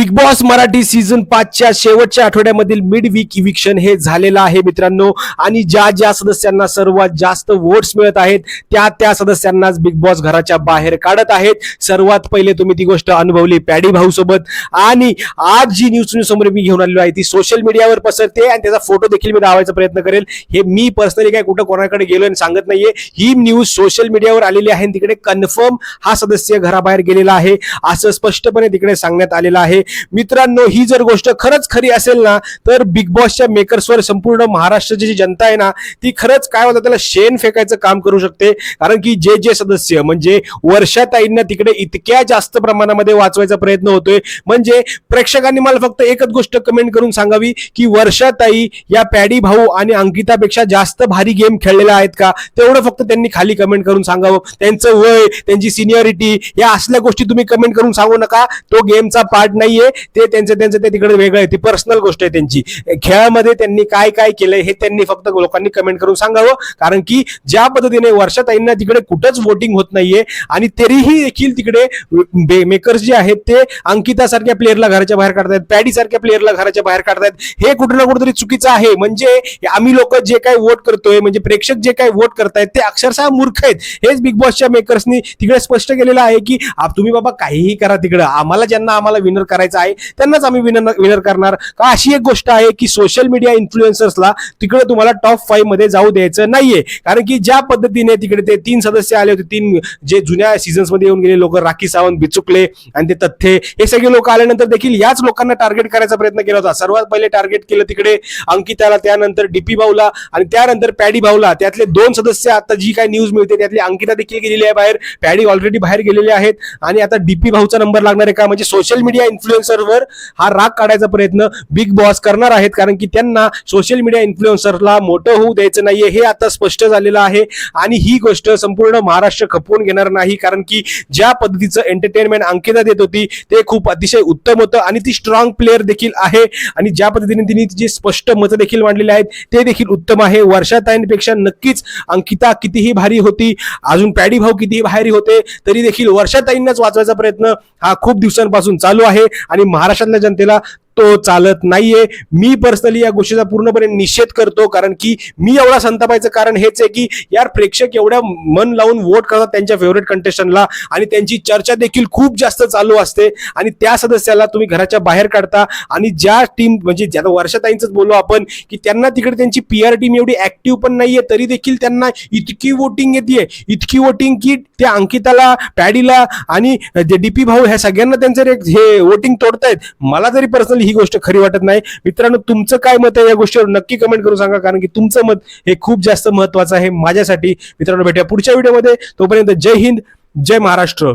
Big boss Marathi season पाचच्या शेवटच्या आठवड्यामधील mid weak eviction हे झालेलं आहे मित्रांनो. आणि ज्या ज्या सदस्यांना सर्वात जास्त वोट्स मिळत आहेत त्या त्या सदस्यांनाच बिग बॉस घराच्या बाहेर काढत आहेत. सर्वात पहिले तुम्ही ती गोष्ट अनुभवली पॅडी भाऊ सोबत. आणि आज जी न्यूज तुम्ही समोर मी घेऊन आलेलो आहे ती सोशल मीडियावर पसरते आणि त्याचा फोटो देखील मी दावायचा प्रयत्न करेल. हे मी पर्सनली काय कुठं कोणाकडे गेलो आणि सांगत नाहीये. ही न्यूज सोशल मीडियावर आलेली आहे आणि तिकडे कन्फर्म हा सदस्य घराबाहेर गेलेला आहे. असं स्पष्टपणे तिकडे सांगण्यात आलेलं आहे. मित्रांनो ही जर गोष्ट खरंच खरी असेल ना तर बिग बॉसच्या मेकर्सवर संपूर्ण महाराष्ट्राची जी जनता आहे ना ती खरंच काय होतं त्याला शेण फेकायचं काम करू शकते. कारण की जे जे सदस्य म्हणजे वर्षाताईंना तिकडे इतक्या जास्त प्रमाणामध्ये वाचवायचा प्रयत्न होतोय. म्हणजे प्रेक्षकांनी मला फक्त एकच गोष्ट कमेंट करून सांगावी की वर्षाताई या पॅडी भाऊ आणि अंकितापेक्षा जास्त भारी गेम खेळलेल्या आहेत का? तेवढं फक्त त्यांनी खाली कमेंट करून सांगावं. त्यांचं वय त्यांची सिनियरिटी या असल्या गोष्टी तुम्ही कमेंट करून सांगू नका. तो गेमचा पार्ट नाहीये. ते त्यांचं त्यांचं ते तिकडे वेगळं आहे ती पर्सनल गोष्ट आहे त्यांची. खेळामध्ये त्यांनी काय काय केलंय हे त्यांनी फक्त लोकांनी कमेंट करून सांगावं. कारण की ज्या पद्धतीने वर्षाताईंना तिकडे कुठंच वोटिंग होत नाहीये आणि तरीही देखील तिकडे मेकर्स जे आहेत ते अंकिता सारख्या प्लेअरला घराच्या बाहेर काढतायत पॅडी सारख्या प्लेअरला घराच्या बाहेर काढतायत. हे कुठं ना कुठेतरी चुकीचं आहे. म्हणजे आम्ही लोक जे काय वोट करतोय म्हणजे प्रेक्षक जे काय वोट करतायत ते अक्षरशः मूर्ख आहेत. हेच बिग बॉसच्या मेकर्सनी तिकडे स्पष्ट केलेलं आहे की तुम्ही बाबा काहीही करा तिकडं. आम्हाला ज्यांना आम्हाला विनर करा करायचं आहे त्यांनाच आम्ही विनर विनर करणार. का अशी एक गोष्ट आहे की सोशल मीडिया इन्फ्लुएन्सर्सला तिकडे तुम्हाला टॉप फाईव्हमध्ये जाऊ द्यायचं नाहीये. कारण की ज्या पद्धतीने तिकडे ते तीन सदस्य आले होते तीन जे जुन्या सीझन्समध्ये येऊन गेले लोक राखी सावंत बिचुकले आणि ते तथ्ये हे सगळे लोक आल्यानंतर देखील याच लोकांना टार्गेट करायचा प्रयत्न केला होता. सर्वात पहिले टार्गेट केलं तिकडे अंकिताला त्यानंतर डीपी भाऊला आणि त्यानंतर पॅडी भाऊला. त्यातले दोन सदस्य आता जी काय न्यूज मिळते त्यातली अंकिता देखील गेलेली आहे बाहेर. पॅडी ऑलरेडी बाहेर गेलेले आहेत. आणि आता डीपी भाऊचा नंबर लागणार आहे का? म्हणजे सोशल मीडिया इन्फ्लुएन्सरवर हा राग काढायचा प्रयत्न बिग बॉस करणार आहेत. कारण की त्यांना सोशल मीडिया इन्फ्लुएन्सरला मोठं होऊ द्यायचं नाहीये. हे आता स्पष्ट झालेलं आहे. आणि ही गोष्ट संपूर्ण महाराष्ट्र खपवून घेणार नाही. कारण की ज्या पद्धतीचं एंटरटेनमेंट अंकिता देत होती ते खूप अतिशय उत्तम होतं आणि ती स्ट्रॉंग प्लेअर देखील आहे. आणि ज्या पद्धतीने तिने जे स्पष्ट मतं देखील मांडलेली आहेत ते देखील उत्तम आहे. वर्षाताईंपेक्षा नक्कीच अंकिता कितीही भारी होती अजून पॅडी भाऊ कितीही भारी होते तरी देखील वर्षाताईंनाच वाचवायचा प्रयत्न हा खूप दिवसांपासून चालू आहे. आणि महाराष्ट्रातल्या जनतेला तो चालत नाहीये. मी पर्सनली या गोष्टीचा पूर्णपणे निषेध करतो कारण की मी एवढा संतापायचं कारण हेच आहे की यार प्रेक्षक एवढ्या मन लावून वोट करतात त्यांच्या फेवरेट कंटेस्टंटला आणि त्यांची चर्चा देखील खूप जास्त चालू असते आणि त्या सदस्याला तुम्ही घराच्या बाहेर काढता आणि ज्या टीम म्हणजे ज्या वर्षाताईंच बोलू आपण की त्यांना तिकडे त्यांची पी आर टीम एवढी ऍक्टिव्ह पण नाहीये तरी देखील त्यांना इतकी वोटिंग येते इतकी वोटिंग की त्या अंकिताला पॅडीला आणि जे डीपी भाऊ ह्या सगळ्यांना त्यांचं हे वोटिंग तोडतायत. मला तरी पर्सनली ही गोष्ट खरी वाटत नाही. मित्रांनो तुमचं काय मत आहे या गोष्टीवर नक्की कमेंट करून सांगा कारण की तुमचं मत हे खूप जास्त महत्वाचं आहे माझ्यासाठी. मित्रांनो भेटूया पुढच्या व्हिडिओमध्ये तोपर्यंत जय हिंद जय महाराष्ट्र.